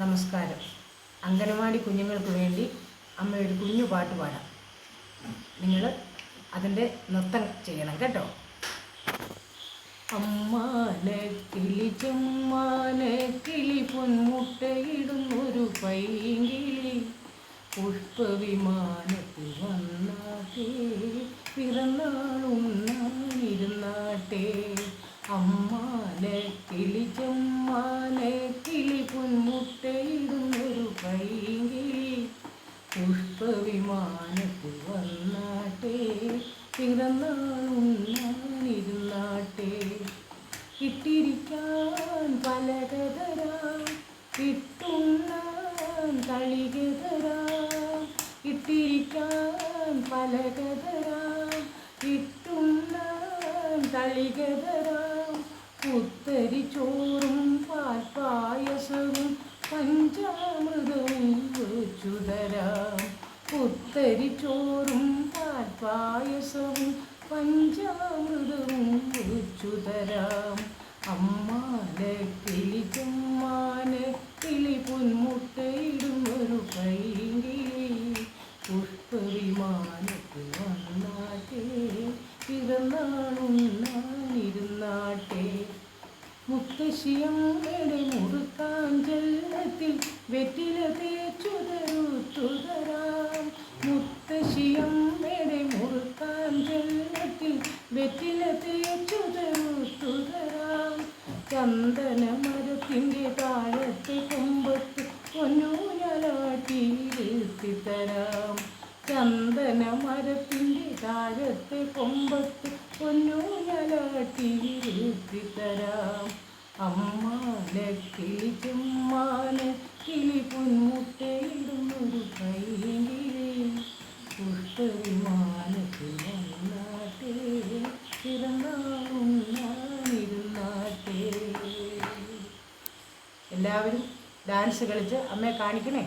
നമസ്കാരം. അംഗനവാടി കുഞ്ഞുങ്ങൾക്ക് വേണ്ടി അമ്മ ഒരു കുഞ്ഞു പാട്ട് പാടാം. നിങ്ങൾ അതിന്റെ നൃത്തം ചെയ്യണം കേട്ടോ. അമ്മാനെ കിളി ചുമ്മാനെ കിളി പൊന്മുട്ടയിടുന്നൊരു പൈങ്കിളി. പുഷ്പവിമാനത്തിൽ വന്നാട്ടേ പിറന്നാളുണ്ണാനിരുന്നാട്ടേ അമ്മാനെ കിളി ചുമ്മാലെ കിളി പൊന്മുട്ടയിടുന്നൊരു പൈങ്കിളി. പുഷ്പവിമാനത്തിൽ വന്നാട്ടേ പിറന്നാളുണ്ണാനിരുന്നാട്ടേ ഇട്ടിരിക്കാൻ പലകതരാം ഇട്ടുണ്ണാൻ തളികതരാം. ഇട്ടിരിക്കാൻ പലകതരാം ഇട്ടുണ്ണാൻ പുത്തരി ചോറും പാൽപ്പായസവും പഞ്ചാമൃതവും വെച്ചു തരാം ഉത്തരി ചോറും പാൽപ്പായസവും പഞ്ചാമൃതവും വെച്ചു തരാം അമ്മാനെ കിളി ചുമ്മാനെ കിളി പുൻമുട്ടയിടും ഒരു പുഷ്പവിമാനത്തിൽ വന്നാട്ടേ മുത്തശ്ശിയമ്മയുടെ മുറുക്കാഞ്ചെല്ലത്തിൽ വെറ്റില തേച്ചുതരുത്തുതരാം മുത്തശ്ശിയാടെ മുറുക്കാഞ്ചെല്ലത്തിൽ വെറ്റില തേച്ചുതരുത്തുതരാം ചന്ദന മരത്തിന്റെ താഴത്തെ കൊമ്പത്ത് പൊന്നൂഞ്ഞലാട്ടിയിരുത്തിത്തരാം ചന്ദന മരത്തിന്റെ താഴത്തെ കൊമ്പത്ത് പൊന്നൂഞ്ഞലാട്ടിയിരുത്തിത്തരാം അമ്മാനെ കിളി ചുമ്മാനെ കിളി പൊന്മുട്ടയിടുന്നൊരു കൈകിളി പുഷ്പവിമാനത്തിൽ വന്നാട്ടേ പിറന്നാളുണ്ണാനിരുന്നാട്ടേ എല്ലാവരും ഡാൻസ് കളിച്ച് അമ്മയെ കാണിക്കണേ?